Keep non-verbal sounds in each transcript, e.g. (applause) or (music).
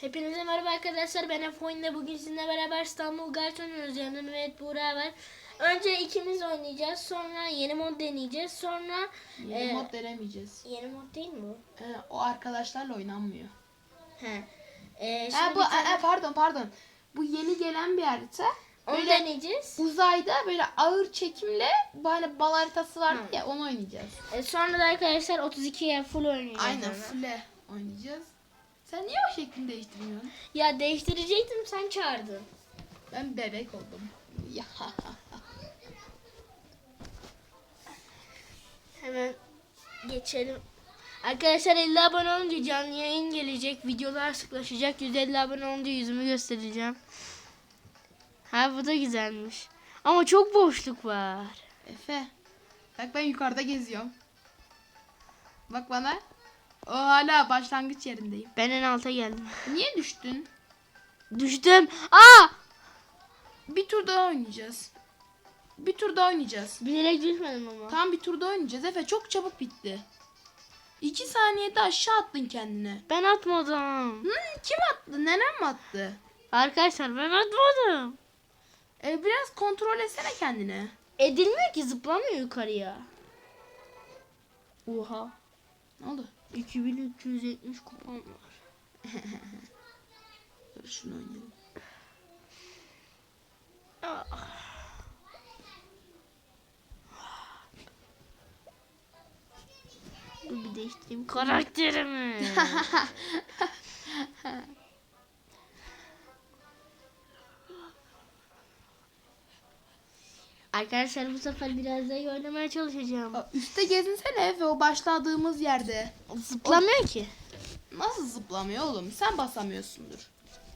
Hepinize merhaba arkadaşlar. Ben F-Oyun'da bugün sizinle beraber İstanbul Guard oynuyoruz. Yanımda Mehmet Buğra var. Önce ikimiz oynayacağız. Sonra yeni mod deneyeceğiz. Sonra Yeni e, mod denemeyeceğiz. yeni mod değil mi bu? Ee, o arkadaşlarla oynanmıyor. He. E, bu tane- e, pardon pardon. Bu yeni gelen bir harita. onu Böyle deneyeceğiz. uzayda böyle ağır çekimle böyle bal haritası vardı Hı. ya onu oynayacağız. E, sonra da arkadaşlar 32'ye full oynayacağız. Aynen fulle oynayacağız. Sen niye o şeklini değiştirmiyorsun? Ya değiştirecektim sen çağırdın. Ben bebek oldum. Ya. Hemen geçelim. Arkadaşlar 50 abone olunca canlı yayın gelecek. Videolar sıklaşacak. 150 abone olunca yüzümü göstereceğim. Ha bu da güzelmiş. Ama çok boşluk var. Efe. Bak ben yukarıda geziyorum. Bak bana. O hala başlangıç yerindeyim. Ben en alta geldim. Niye düştün? Düştüm. Aa! Bir tur daha oynayacağız. Bir tur daha oynayacağız. Bilerek düşmedim ama. Tam bir turda oynayacağız. Efe çok çabuk bitti. İki saniyede aşağı attın kendine. Ben atmadım. Hı, kim attı? Nenem mi attı? Arkadaşlar ben atmadım. E, biraz kontrol etsene kendini. Edilmiyor ki zıplamıyor yukarıya. Oha. Ne oldu? 2370 kupon var. (laughs) Dur şunu oynayalım. Ah. Dur bir değiştireyim karakterimi. (laughs) Arkadaşlar bu sefer biraz daha iyi oynamaya çalışacağım. Üste gezinsene Efe o başladığımız yerde. Zıplamıyor ki. Nasıl zıplamıyor oğlum? Sen basamıyorsundur.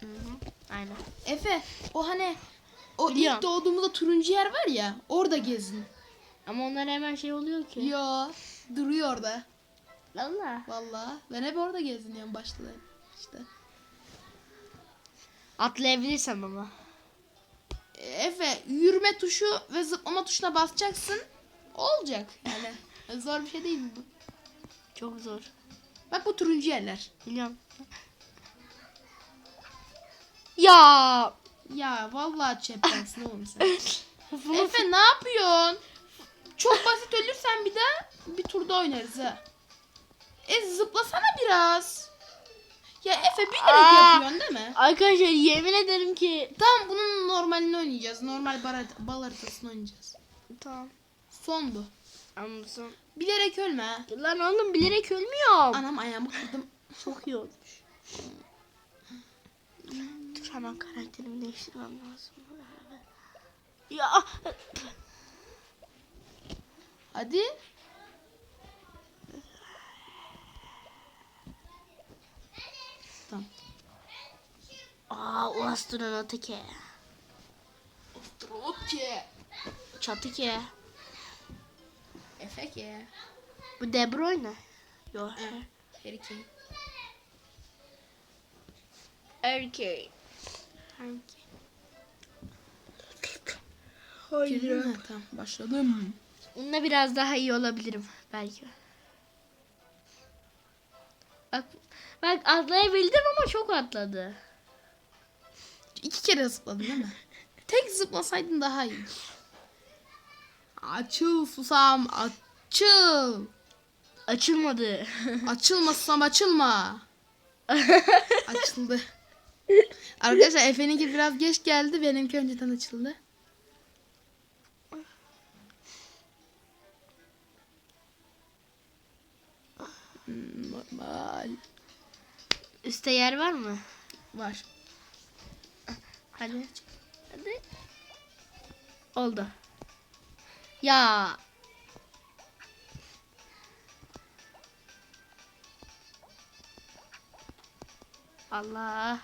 Hı hı. Aynen. Efe o hani o Biliyorum. ilk doğduğumuzda turuncu yer var ya orada gezin. Ama onlar hemen şey oluyor ki. Yo duruyor orada. Valla. Vallahi ben hep orada geziniyorum başta. İşte. Atlayabilirsem ama. E, Efe yürüme tuşu ve zıplama tuşuna basacaksın. Olacak yani. Zor bir şey değil bu. Çok zor. Bak bu turuncu yerler. Biliyorum. Ya. Ya vallahi çepersin oğlum sen. Efe ne yapıyorsun? Çok basit ölürsen bir de bir turda oynarız ha. E zıplasana biraz. Ya Efe bilerek Aa! yapıyorsun değil mi? Arkadaşlar yemin ederim ki Tamam bunun normalini oynayacağız. Normal bar bal haritasını oynayacağız. tamam. Son bu. Anlasın. Bilerek ölme ha. Lan oğlum bilerek ölmüyorum. Anam ayağımı kırdım. Çok iyi olmuş. Dur hemen karakterimi değiştirmem lazım. Ya Hadi. Tamam. O astronot ki. Çatı ki. Efe ki. Bu De Bruyne. Yok. Harry Kane. Mi? Tamam başladım. Bununla biraz daha iyi olabilirim belki. Bak bak atlayabildim ama çok atladı. İki kere zıpladın değil mi? (laughs) Tek zıplasaydın daha iyi. Açıl susam açıl. Açılmadı. Açılma susam (laughs) açılma. Açıldı. Arkadaşlar Efe'ninki biraz geç geldi. Benimki önceden açıldı. Hmm, Normal. Üste yer var mı? Var. Hadi. Hadi. Oldu. Ya. Allah.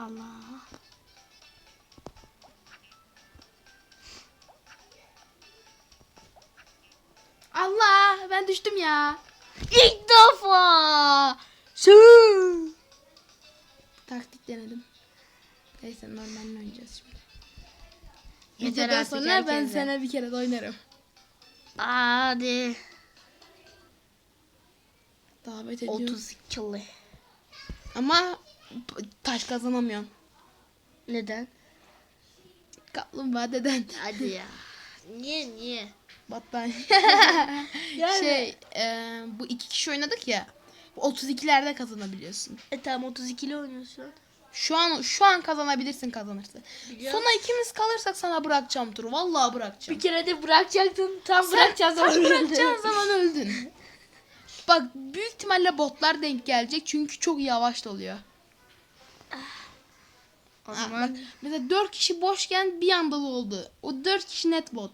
Allah. Allah ben düştüm ya. İlk defa. Su. Taktik denedim. Neyse normalini oynayacağız şimdi. Yeter Videodan artık sonra ben herkese. sana bir kere de oynarım. Hadi. Davet ediyorum. 30 kill. Ama taş kazanamıyorum. Neden? Kaplumbağa deden. Hadi ya. (laughs) niye niye? Battaniye. (laughs) (laughs) Yani- Şey e, bu iki kişi oynadık ya. Bu 32'lerde kazanabiliyorsun. E tamam 32 ile oynuyorsun. Şu an şu an kazanabilirsin kazanırsın. Biliyorum. Sonra ikimiz kalırsak sana bırakacağım turu. Vallahi bırakacağım. Bir kere de bırakacaktın. Tam Sen bırakacağız tam ama bırakacağın (laughs) zaman öldün. Bak büyük ihtimalle botlar denk gelecek çünkü çok yavaş oluyor. O Ha, zaman bak, mesela 4 kişi boşken bir anda oldu. O 4 kişi net bot.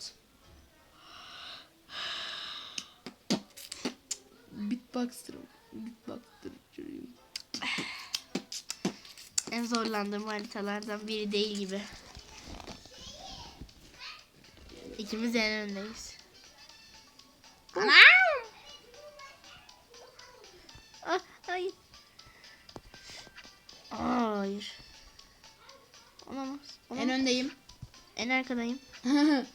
Beatboxer'ım. Beatboxer'ım. en zorlandığım haritalardan biri değil gibi. İkimiz en öndeyiz. Anam! Ah, hayır. Aa, hayır. Olamaz. En Olamaz. öndeyim. En arkadayım. (laughs)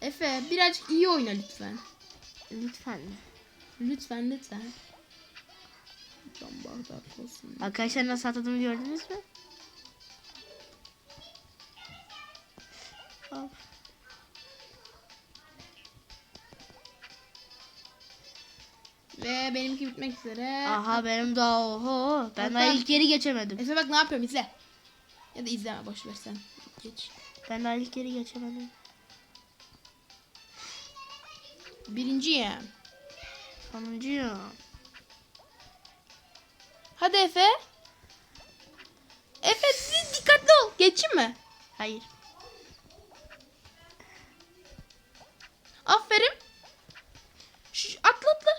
Efe birazcık iyi oyna lütfen. Lütfen. Lütfen lütfen. Lütfen bardak olsun. Arkadaşlar nasıl atladığımı gördünüz mü? Hop. Ve benimki bitmek üzere. Aha benim daha oho. Ben daha ilk yeri geçemedim. Efe bak ne yapıyorum izle. Ya da izleme boş ver sen. Geç. Ben daha ilk yeri geçemedim. Birinciyim. Sonuncuyum. Hadi Efe. Efe di- dikkatli ol. Geçeyim mi? Hayır. Aferin. Şu, atla atla.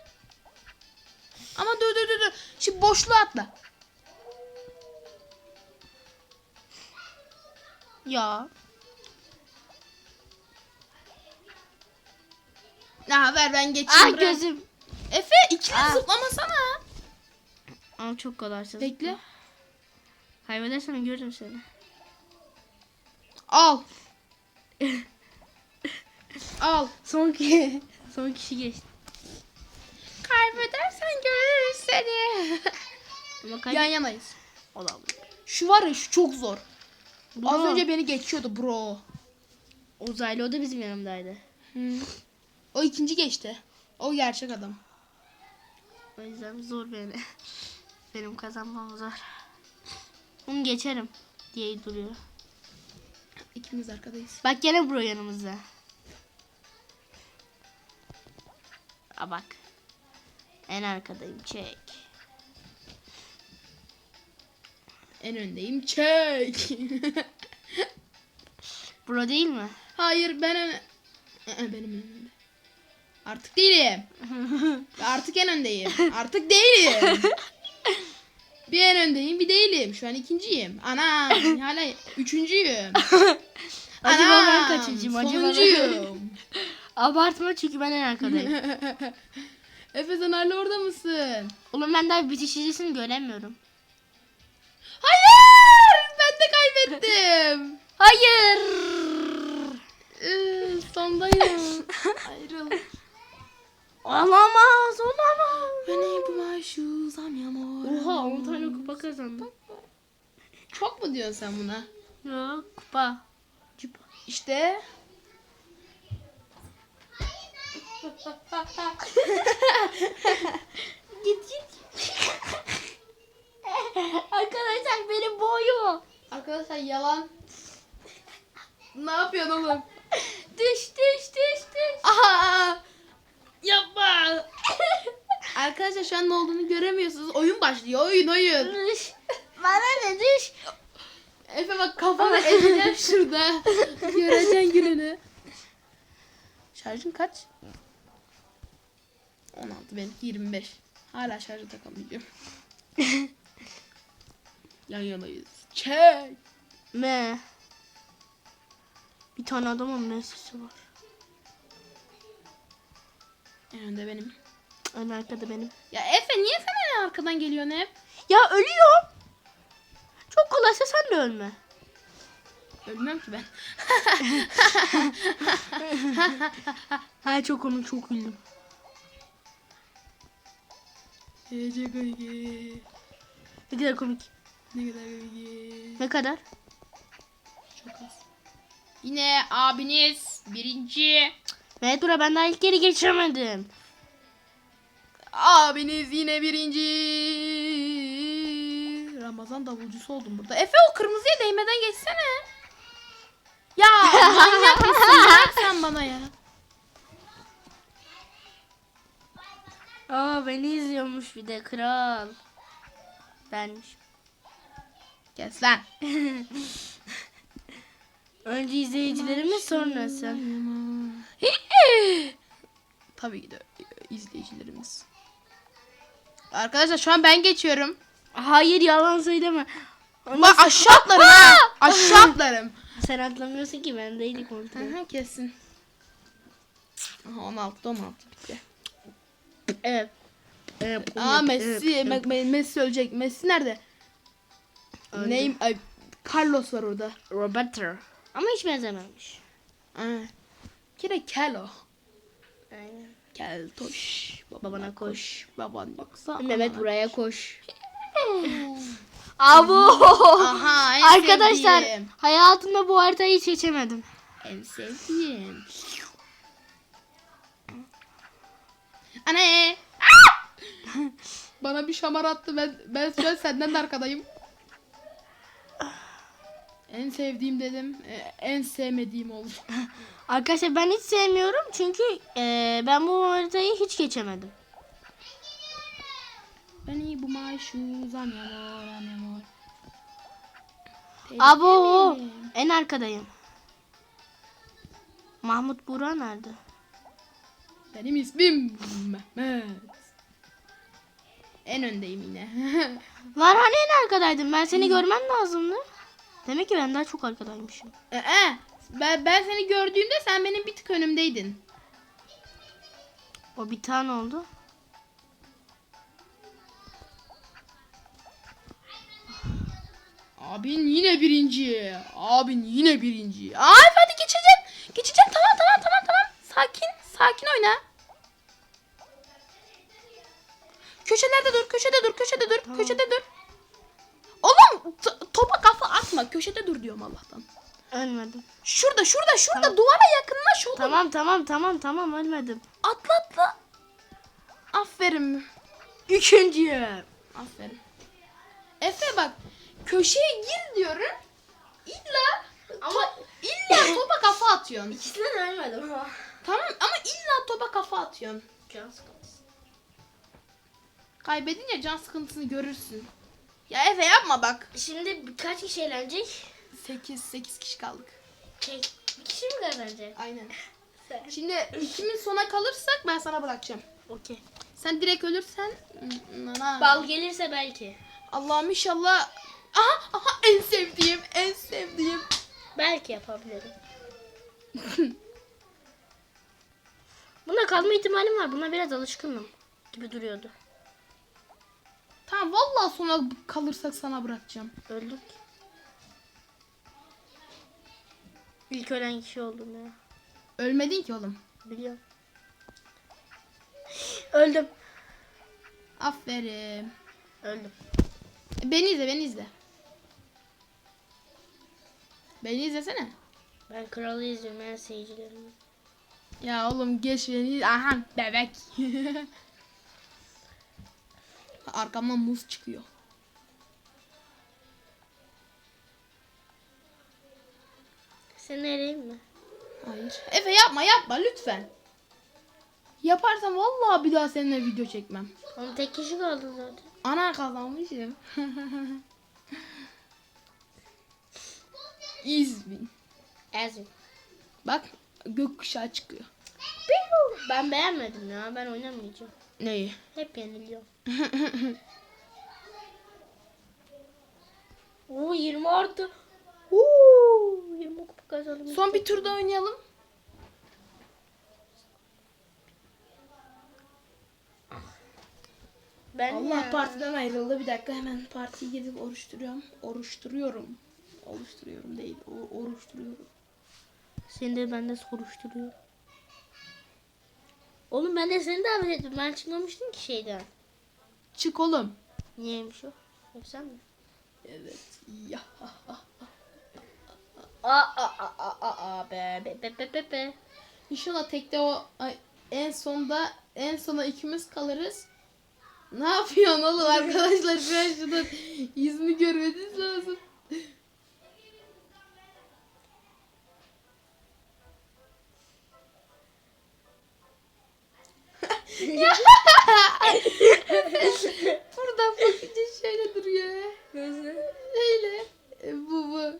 Ama dur dur dur dur. Şimdi boşluğa atla. Ya. Aha ver ben geçeyim. Ah bırak. gözüm. Efe ikili Ah. zıplamasana. Ama çok kolaysız. Bekle. Kaybedersem görürüm seni. Al. (laughs) Al. Son kişi. (laughs) Son kişi geçti. Kaybedersen görürüz seni. Ama kay Yan yanayız. Olabilir. Şu var ya şu çok zor. Bro. Az önce beni geçiyordu bro. Uzaylı o da bizim yanımdaydı. O ikinci geçti. O gerçek adam. O yüzden zor beni. Benim kazanmam zor. Bunu geçerim diye duruyor. İkimiz arkadayız. Bak gene bro yanımızda. Aa bak. En arkadayım çek. En öndeyim. Çek. (laughs) Bro değil mi? Hayır ben en... Benim en önde. Artık değilim. (laughs) Artık en öndeyim. Artık değilim. (laughs) bir en öndeyim bir değilim. Şu an ikinciyim. Ana hala üçüncüyüm. (laughs) Acaba ben Anam, kaçıncıyım? Acaba Sonuncuyum. Abartma çünkü ben en arkadayım. Efe sen hala orada mısın? Oğlum ben daha bitiş çizgisini göremiyorum. Hayır! Ben de kaybettim. Hayır. Ee, sondayım. Ayrıl. Olamaz, olamaz. Beni bu maşuzam yamor. Oha 10 tane kupa kazandım. Çok mu diyorsun sen buna? Yok kupa. Kupa. İşte. (laughs) Git git. Arkadaşlar benim boyum. Arkadaşlar yalan. ne yapıyorsun oğlum? Düş düş düş düş. Aha! Arkadaşlar şu an ne olduğunu göremiyorsunuz. Oyun başlıyor. Oyun oyun. Bana ne düş. Efe bak kafanı ezeceğim şurada. (laughs) Göreceksin gününü. Şarjın kaç? 16 benimki 25. Hala şarjı takamayacağım. (laughs) Yan yanayız. Çek. Me. Bir tane adamın mesajı var. En önde benim. En arkada benim. Ya Efe niye sen en arkadan geliyorsun hep? Ya ölüyorum. Çok kolaysa sen de ölme. Ölmem ki ben. (laughs) Ha çok komik çok güldüm. Ece Gölge. Ne kadar komik. Ne kadar gölge. Ne kadar? Çok az. Yine abiniz birinci. Evet Dura ben daha ilk geri geçemedim. Abiniz yine birinci. Ramazan davulcusu oldum burada. Efe o kırmızıya değmeden geçsene. Ya (laughs) manyak mısın? Bırak sen bana ya. Aa beni izliyormuş bir de kral. Benmiş. Kes lan. (laughs) Önce izleyicilerimiz sonra sen. Tabii ki de izleyicilerimiz. Arkadaşlar şu an ben geçiyorum. Hayır yalan söyleme. Bak aşağı atlarım ha. (laughs) Aşağı atlarım. Sen atlamıyorsun ki ben değilim kontrol. Aha, kesin. Aha, 16 16 bitti. Evet. Evet. Aa Messi, evet. Me- Me- Messi ölecek. Messi nerede? Öldü. Neyim? Ay, Carlos var orada. Roberto. Ama hiç benzememiş. Aa. Kire kel o. Aynen. Kel toş. Babana koş. Baban yoksa. Mehmet ana. buraya koş. (laughs) Abo. Aha en Arkadaşlar sevdiğim. hayatımda bu haritayı hiç geçemedim. En sevdiğim. Anne. (laughs) Bana bir şamar attı. Ben, ben an senden de arkadayım. En sevdiğim dedim. e, En sevmediğim oldu. (laughs) Arkadaşlar ben hiç sevmiyorum çünkü eee, ben bu haritayı hiç geçemedim. Beni bu maaşı zam yamor, am yamor. Abo en arkadayım. Mahmut Buğra nerede? Benim ismim Mehmet. En öndeyim yine. (laughs) Lan hani en arkadaydım ben seni görmem lazımdı. Demek ki ben daha çok arkadaymışım. Ee, ben, ben seni gördüğümde sen benim bir tık önümdeydin. O bir tane oldu. Abin yine birinci. Abin yine birinci. Ay hadi geçeceğim. Geçeceğim tamam tamam tamam tamam. Sakin sakin oyna. Köşelerde dur köşede dur köşede dur köşede dur. Oğlum topa kafa atma köşede dur diyorum Allah'tan. Ölmedim. Şurada şurada şurada duvara yakınlaş oğlum. Tamam tamam tamam tamam ölmedim. Atla atla. Aferin. Üçüncüyüm. Aferin. Efe bak köşeye gir diyorum. İlla ama illa (laughs) topa kafa atıyorsun. İkisine de ölmedim ama. Tamam ama illa topa kafa atıyorsun. Can sıkıntısı. Kaybedince can sıkıntısını görürsün. Ya Efe yapma bak. Şimdi kaç kişi eğlenecek? 8 8 kişi kaldık. Şey, bir kişi mi kazanacak? Aynen. Sen. Şimdi ikimiz sona kalırsak ben sana bırakacağım. Okey. Sen direkt ölürsen Nana. Bal gelirse belki. Allah'ım inşallah. Aha aha en sevdiğim en sevdiğim. Belki yapabilirim. (laughs) Bunda kalma ihtimalim var. Buna biraz alışkınım gibi duruyordu. Tamam vallahi sona kalırsak sana bırakacağım. Öldük. İlk ölen kişi oldum ya. Ölmedin ki oğlum. Biliyorum. (gasps) Öldüm. Aferin. Öldüm. Beni izle beni izle. Beni izlesene. Ben kralı izliyorum en seyircilerimi. Ya oğlum geç beni. Aha bebek. (laughs) Arkamdan muz çıkıyor. Seni eleyim mi? Hayır. Efe yapma yapma lütfen. Yaparsan vallahi bir daha seninle video çekmem. Onun tek kişi kaldı zaten. Ana kazanmışım. İzmin. Ezim. Bak gökkuşağı çıkıyor. Ben beğenmedim ya. Ben oynamayacağım. Neyi? Hep yeniliyorum. (laughs) Oo 20 artı. Oo 20 kupa kazandım. Son bir turda oynayalım. Ben Allah ya. partiden ayrıldı. Bir dakika hemen partiye gidip oruçturuyorum. Oruçturuyorum. oluşturuyorum değil. O, oluşturuyorum. Seni de ben de soruşturuyor. Oğlum ben de seni davet ettim. Ben çıkmamıştım ki şeyden. Çık oğlum. Niyeymiş o? Yok sen mi? Evet. Ya. (laughs) Aa aa aa aa aa be be be be be be. İnşallah tekte o ay, en sonda en sona ikimiz kalırız. Ne yapıyorsun oğlum (laughs) arkadaşlar şu an şurada yüzünü görmeniz lazım. (laughs) Buradan bakınca şöyle duruyor. Nasıl? Öyle. E, bu bu.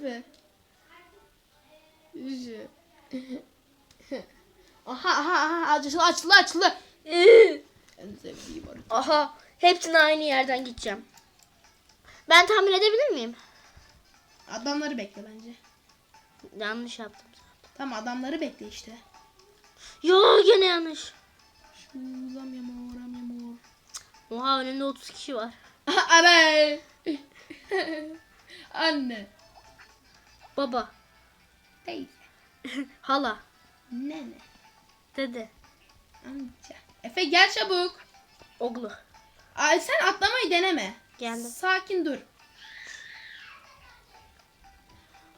Efe. Şu. (laughs) aha aha aha açıldı açıldı açıldı. En sevdiğim. Aha hepsine aynı yerden gideceğim. Ben tahmin edebilir miyim? Adamları bekle bence. Yanlış yaptım. Tamam adamları bekle işte. Yo gene yanlış. Şuram yamor yamor. Oha önümde 30 kişi var. (laughs) (laughs) Anne. Baba, Teyze. (laughs) hala, Nene. dede, Amca. Efe gel çabuk. oğlu. Ay sen atlamayı deneme. Geldim. Sakin dur.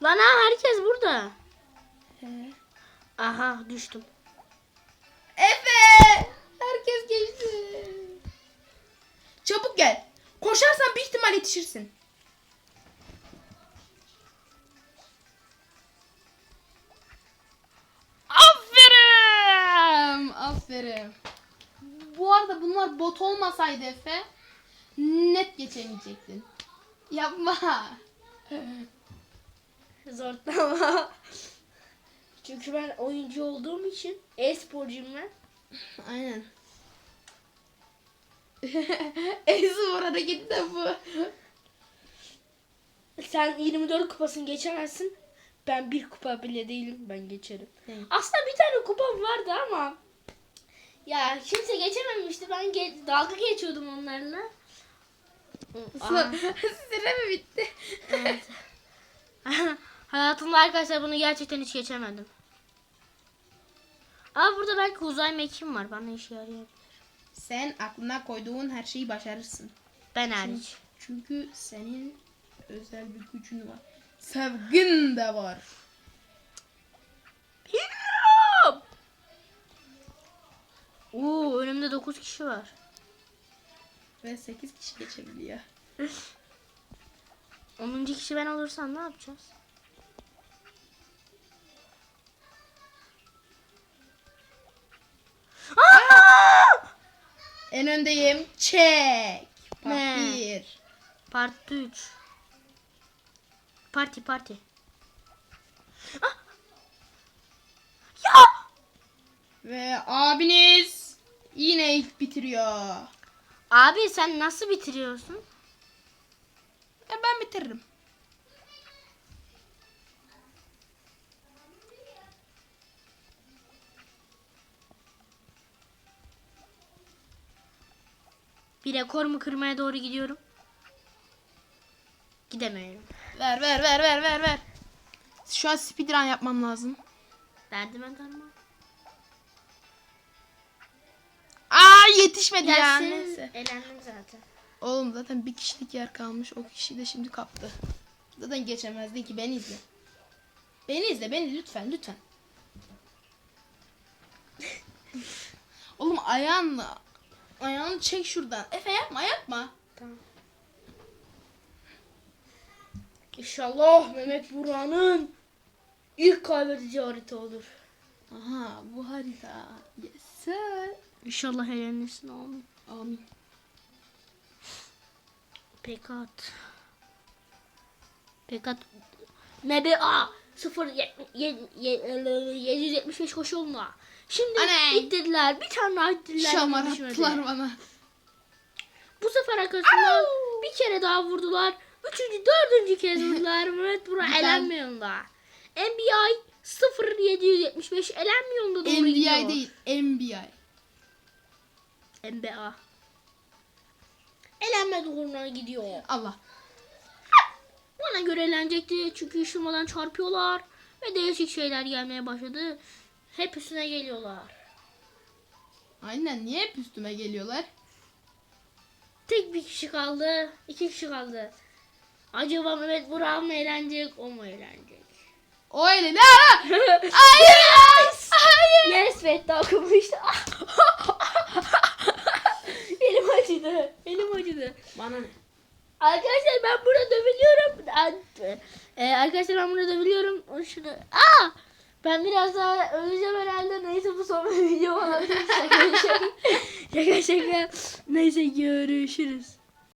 Lan ha herkes burada. He. Aha düştüm. Efe! Herkes geçti. Çabuk gel. Koşarsan bir ihtimal yetişirsin. Aferin! Bu arada bunlar bot olmasaydı Efe net geçemeyecektin. Yapma. (laughs) Zorlama. Çünkü ben oyuncu olduğum için e-sporcuyum ben. Aynen. (laughs) Ezor hareketi de bu. Sen 24 kupasını geçemezsin. Ben bir kupa bile değilim. Ben geçerim. Evet. Aslında bir tane kupam vardı ama ya kimse geçememişti. Ben ge- dalga geçiyordum onlarla. Aha, Süre mi bitti? evet. (laughs) Hayatımda arkadaşlar bunu gerçekten hiç geçemedim. Aa burada belki uzay mekiğim var. Bana işe yarayabilir. Sen aklına koyduğun her şeyi başarırsın. Ben hariç. Çünkü senin özel bir gücün var. Sevgin de var. Oo önümde 9 kişi var. Ve 8 kişi geçebiliyor. (laughs) 10. kişi ben olursam ne yapacağız? Aa! En öndeyim. Çek. Part Ne? 1. Part 3. Parti parti. Ah! Ya! Ve abiniz yine ilk bitiriyor. Abi sen nasıl bitiriyorsun? E ben bitiririm. Bir rekorumu kırmaya doğru gidiyorum. Gidemiyorum. Ver ver ver ver ver ver. Şu an speedrun yapmam lazım. Derdim ben tamam. Yetişmedi ya. Gelsin. Neyse. Elendim zaten. Oğlum zaten bir kişilik yer kalmış. O kişi de şimdi kaptı. Zaten geçemezdi ki. Beni izle. Beni izle. Beni lütfen lütfen. (laughs) Oğlum ayağınla ayağını çek şuradan. Efe yapma yapma. Tamam. İnşallah Mehmet Buran'ın ilk kaybedici harita olur. Aha bu harita. Yes sir. İnşallah elenirsin oğlum. Amin. Pekat. Pekat. MBA 0 775 koşu olma. Şimdi Ana. ittirdiler. Bir tane daha ittirdiler. Şamar attılar bana. Bu sefer arkasından bir kere daha vurdular. Üçüncü, dördüncü kez vurdular. (laughs) Mehmet Burak Ben- elenmiyorlar. NBA 0775 elenmiyorlar doğru NBA gidiyor. değil. NBA. NBA. Elenme doğruna gidiyor. Allah. Bana göre eğlenecekti çünkü ışınmadan çarpıyorlar ve değişik şeyler gelmeye başladı. Hep üstüne geliyorlar. Aynen niye hep üstüme geliyorlar? Tek bir kişi kaldı. iki kişi kaldı. Acaba Mehmet Burak mı eğlenecek, o mu eğlenecek? O ne? (laughs) Hayır. Hayır. Yes, Fettah okumuştu. (laughs) acıdı. Elim acıdı. Bana ne? Arkadaşlar ben burada dövülüyorum. Ee, arkadaşlar ben burada dövülüyorum. Şunu... Aa! Ben biraz daha öleceğim herhalde. Neyse bu son (laughs) video olabilir. Şaka şaka. şaka şaka. Neyse görüşürüz.